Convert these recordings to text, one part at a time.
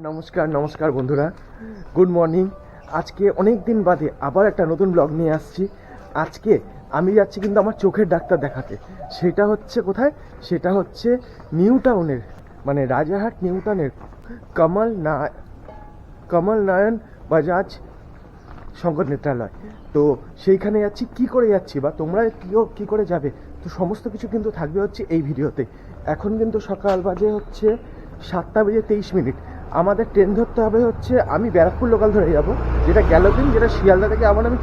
নমস্কার নমস্কার বন্ধুরা। গুড মর্নিং আজকে অনেক দিন বাদে আবার একটা নতুন ব্লগ নিয়ে আসছি। আজকে আমি যাচ্ছি কিন্তু আমার চোখের ডাক্তার দেখাতে। সেটা হচ্ছে কোথায়? সেটা হচ্ছে নিউ টাউনের মানে রাজারহাট নিউ টাউনের কমল না, কমল নয়ন বাজাজ শঙ্কর নেত্রালয়। তো সেইখানে যাচ্ছি, কি করে যাচ্ছি বা তোমরা কীও কী করে যাবে? তো সমস্ত কিছু কিন্তু থাকবে হচ্ছে এই ভিডিওতে। এখন কিন্তু সকাল বাজে হচ্ছে সাতটা বেজে তেইশ মিনিট। আমাদের ট্রেন ধরতে হবে হচ্ছে আমি ব্যারাকপুর লোকাল ধরে যাব যেটা গ্যালোপিন যেটা শিয়ালদা থেকে আবার আমি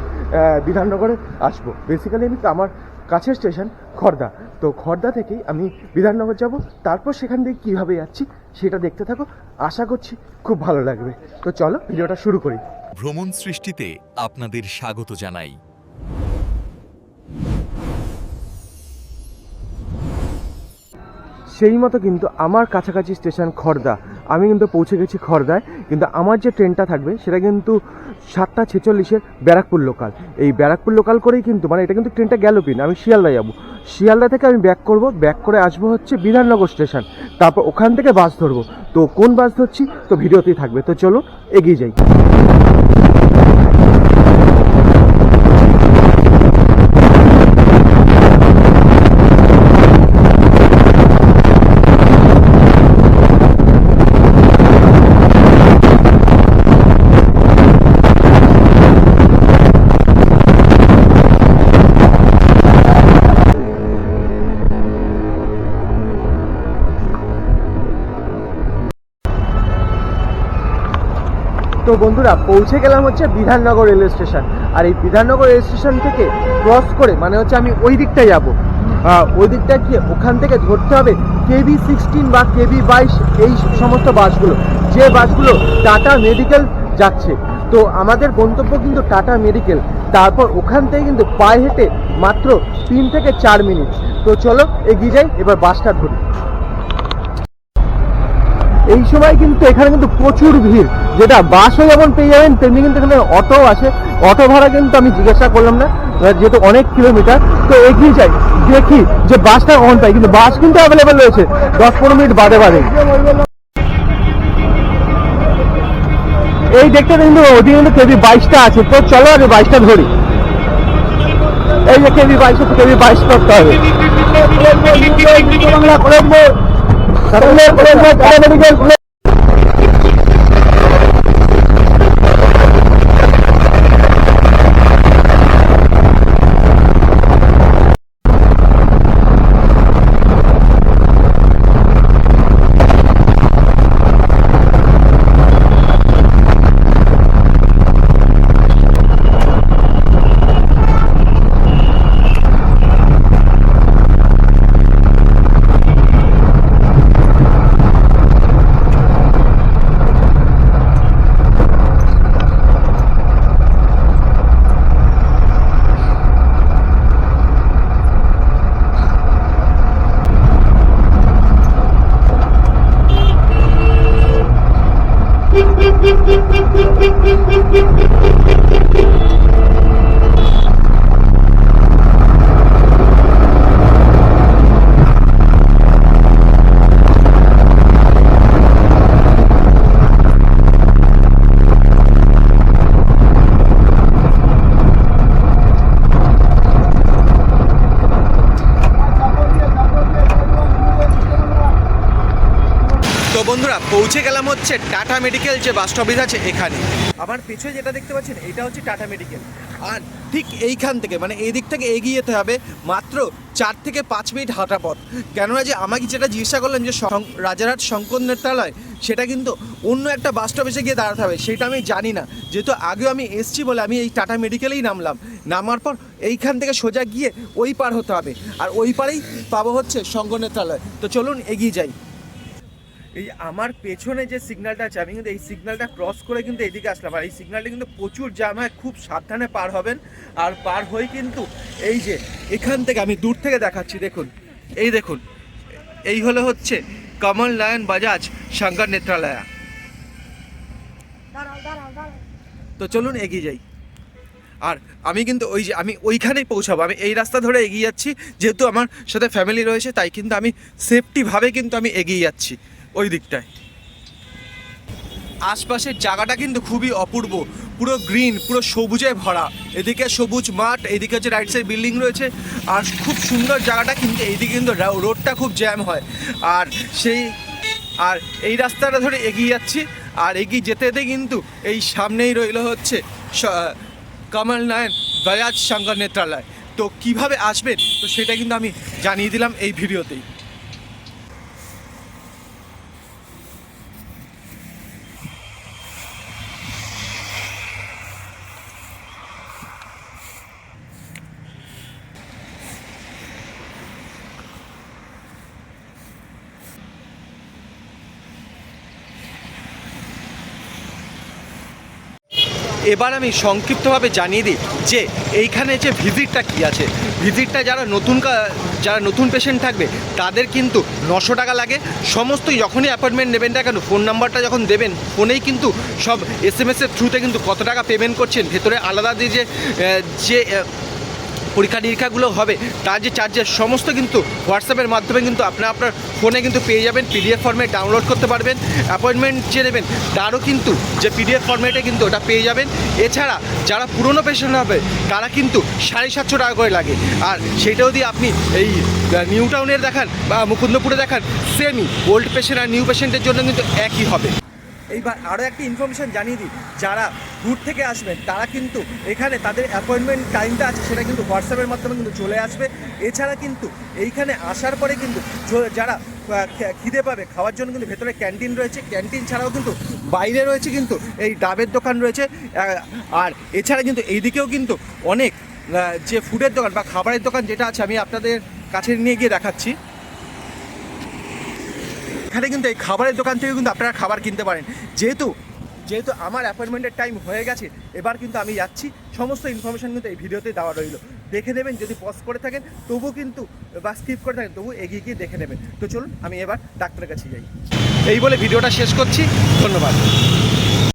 বিধাননগরে আসব। বেসিক্যালি আমি আমার কাছের স্টেশন খর্দা তো খর্দা থেকেই আমি বিধাননগর যাব তারপর সেখান থেকে কীভাবে যাচ্ছি সেটা দেখতে থাকো। আশা করছি খুব ভালো লাগবে। তো চলো ভিডিওটা শুরু করি। ভ্রমণ সৃষ্টিতে আপনাদের স্বাগত জানাই। সেই মতো কিন্তু আমার কাছাকাছি স্টেশন খর্দা আমি কিন্তু পৌঁছে গেছি খড়দায়, কিন্তু আমার যে ট্রেনটা থাকবে সেটা কিন্তু সাতটা ছেচল্লিশের ব্যারাকপুর লোকাল এই ব্যারাকপুর লোকাল করেই কিন্তু মানে এটা কিন্তু ট্রেনটা গেল পিন আমি শিয়ালদা যাব। শিয়ালদা থেকে আমি ব্যাক করব ব্যাক করে আসব হচ্ছে বিধাননগর স্টেশন তারপর ওখান থেকে বাস ধরবো। তো কোন বাস ধরছি? তো ভিডিওতেই থাকবে। তো চলো, এগিয়ে যাই। তো বন্ধুরা, পৌঁছে গেলাম হচ্ছে বিধাননগর রেলওয়ে স্টেশন। আর এই বিধাননগর রেল স্টেশন থেকে ক্রস করে মানে হচ্ছে আমি ওই দিকটায় যাব। ওই দিকটা গিয়ে ওখান থেকে ধরতে হবে কেবি সিক্সটিন বা কেবি বাইশ, এই সমস্ত বাসগুলো। যে বাসগুলো টাটা মেডিকেল যাচ্ছে। তো আমাদের গন্তব্য কিন্তু টাটা মেডিকেল। তারপর ওখান থেকে কিন্তু পায়ে হেঁটে মাত্র তিন থেকে চার মিনিট। তো চলো এগিয়ে যাই, এবার বাসটা ধরি। এই সময় কিন্তু এখানে কিন্তু প্রচুর ভিড়। যেটা বাসও যেমন পেয়ে যাবেন, তেমনি কিন্তু এখানে অটো আছে অটো ভাড়া কিন্তু আমি জিজ্ঞাসা করলাম না যেহেতু অনেক কিলোমিটার, তো এগিয়ে যাই, দেখি যে বাসটা অন পাই। কিন্তু বাস কিন্তু অ্যাভেলেবেল রয়েছে, দশ পনেরো মিনিট বাদে বাদে। এই দেখতে কিন্তু ওদিকে কিন্তু কেবি বাইশটা আছে, তো চলো আগে বাইশটা ধরি। এই যে কেবি বাইশ কেবি বাইশ করতে হবে। মেডিকেল পৌঁছে গেলাম হচ্ছে টাটা মেডিকেল যে বাস স্টপেজ আছে এখানে। আমার পিছনে যেটা দেখতে পাচ্ছেন এটা হচ্ছে টাটা মেডিকেল। আর ঠিক এইখান থেকে মানে এই দিক থেকে এগিয়ে যেতে হবে মাত্র চার থেকে পাঁচ মিনিট হাঁটা পথ। কেননা যে আমাকে যেটা জিজ্ঞাসা করলেন যে রাজারহাট শঙ্কর নেত্রালয় সেটা কিন্তু অন্য একটা বাস স্টপেজে গিয়ে দাঁড়াতে হবে সেটা আমি জানি না। যেহেতু আগেও আমি এসছি বলে আমি এই টাটা মেডিকেলেই নামলাম। নামার পর এইখান থেকে সোজা গিয়ে ওই পার হতে হবে। আর ওই পারেই পাবো হচ্ছে শঙ্কর নেত্রালয়। তো চলুন এগিয়ে যাই। এই আমার পেছনে যে সিগন্যালটা আছে আমি কিন্তু এই সিগন্যালটা ক্রস করে কিন্তু এদিকে আসলাম। আর এই সিগন্যালটা কিন্তু প্রচুর জ্যাম হয় খুব সাবধানে পার হবেন। আর পার হয়ে কিন্তু এই যে এখান থেকে আমি দূর থেকে দেখাচ্ছি দেখুন। এই দেখুন এই হলো হচ্ছে কমল নয়ন বাজাজ শঙ্কর নেত্রালয়া তো চলুন এগিয়ে যাই। আর আমি কিন্তু ওই যে আমি ওইখানেই পৌঁছাবো। আমি এই রাস্তা ধরে এগিয়ে যাচ্ছি যেহেতু আমার সাথে ফ্যামিলি রয়েছে তাই কিন্তু আমি সেফটিভাবে কিন্তু আমি এগিয়ে যাচ্ছি। ওই দিকটায়। আশপাশের জায়গাটা কিন্তু খুবই অপূর্ব। পুরো গ্রিন, পুরো সবুজে ভরা। এদিকে সবুজ মাঠ, এদিকে হচ্ছে রাইট সাইড বিল্ডিং রয়েছে। আর খুব সুন্দর জায়গাটা কিন্তু এইদিকে কিন্তু রোডটা খুব জ্যাম হয়। আর সেই আর এই রাস্তাটা ধরে এগিয়ে যাচ্ছি। আর এগিয়ে যেতে যেতে কিন্তু এই সামনেই রইল হচ্ছে কমল নয়ন বাজাজ শঙ্কর নেত্রালয় তো কীভাবে আসবেন? তো সেটা কিন্তু আমি জানিয়ে দিলাম এই ভিডিওতেই। এবার আমি সংক্ষিপ্তভাবে জানিয়ে দিই যে এইখানে যে ভিজিটটা কী আছে। ভিজিটটা যারা নতুন যারা নতুন পেশেন্ট থাকবে, তাদের কিন্তু নশো টাকা লাগে। সমস্ত যখনই অ্যাপয়েন্টমেন্ট নেবেন না কেন ফোন নাম্বারটা যখন দেবেন, ফোনেই কিন্তু সব এস এম এসের থ্রুতে কিন্তু কত টাকা পেমেন্ট করছেন, ভেতরে আলাদা দিয়ে যে যে পরীক্ষা নিরীক্ষাগুলো হবে, তার যে চার্জের সমস্ত কিন্তু হোয়াটসঅ্যাপের মাধ্যমে কিন্তু আপনার আপনার ফোনে কিন্তু পেয়ে যাবেন পিডিএফ ফর্মে ডাউনলোড করতে পারবেন অ্যাপয়েন্টমেন্ট যে নেবেন, তারও কিন্তু যে পিডিএফ ফর্মেটে কিন্তু ওটা পেয়ে যাবেন। এছাড়া যারা পুরনো পেশেন্ট হবে, তারা কিন্তু সাড়ে সাতশো টাকা করে লাগে। আর সেটাও দিয়ে আপনি এই নিউ টাউনের দেখান বা মুকুন্দপুরে দেখান সেমই ওল্ড পেশেন্ট আর নিউ পেশেন্টের জন্য কিন্তু একই হবে। এইবার আরও একটি ইনফরমেশন জানিয়ে দিই। যারা দূর থেকে আসবেন, তারা কিন্তু এখানে তাদের অ্যাপয়েন্টমেন্ট টাইমটা আছে, সেটা কিন্তু হোয়াটসঅ্যাপের মাধ্যমে কিন্তু চলে আসবে। এছাড়া কিন্তু এইখানে আসার পরে কিন্তু যারা খিদে পাবে, খাওয়ার জন্য কিন্তু ভেতরে ক্যান্টিন রয়েছে। ক্যান্টিন ছাড়াও কিন্তু বাইরে রয়েছে কিন্তু এই ডাবের দোকান রয়েছে। আর এছাড়া কিন্তু এইদিকেও কিন্তু অনেক যে ফুডের দোকান বা খাবারের দোকান যেটা আছে, আমি আপনাদের কাছে নিয়ে গিয়ে দেখাচ্ছি। এখানে কিন্তু এই খাবারের দোকান থেকে কিন্তু আপনারা খাবার কিনতে পারেন। যেহেতু যেহেতু আমার অ্যাপয়েন্টমেন্টের টাইম হয়ে গেছে, এবার কিন্তু আমি যাচ্ছি। সমস্ত ইনফরমেশান কিন্তু এই ভিডিওতে দেওয়া রইল। দেখে নেবেন, যদি পজ করে থাকেন, তবু কিন্তু, বা স্কিপ করে থাকেন, তবু এগিয়ে গিয়ে দেখে নেবেন। তো চলুন, আমি এবার ডাক্তারের কাছে যাই। এই বলে ভিডিওটা শেষ করছি। ধন্যবাদ।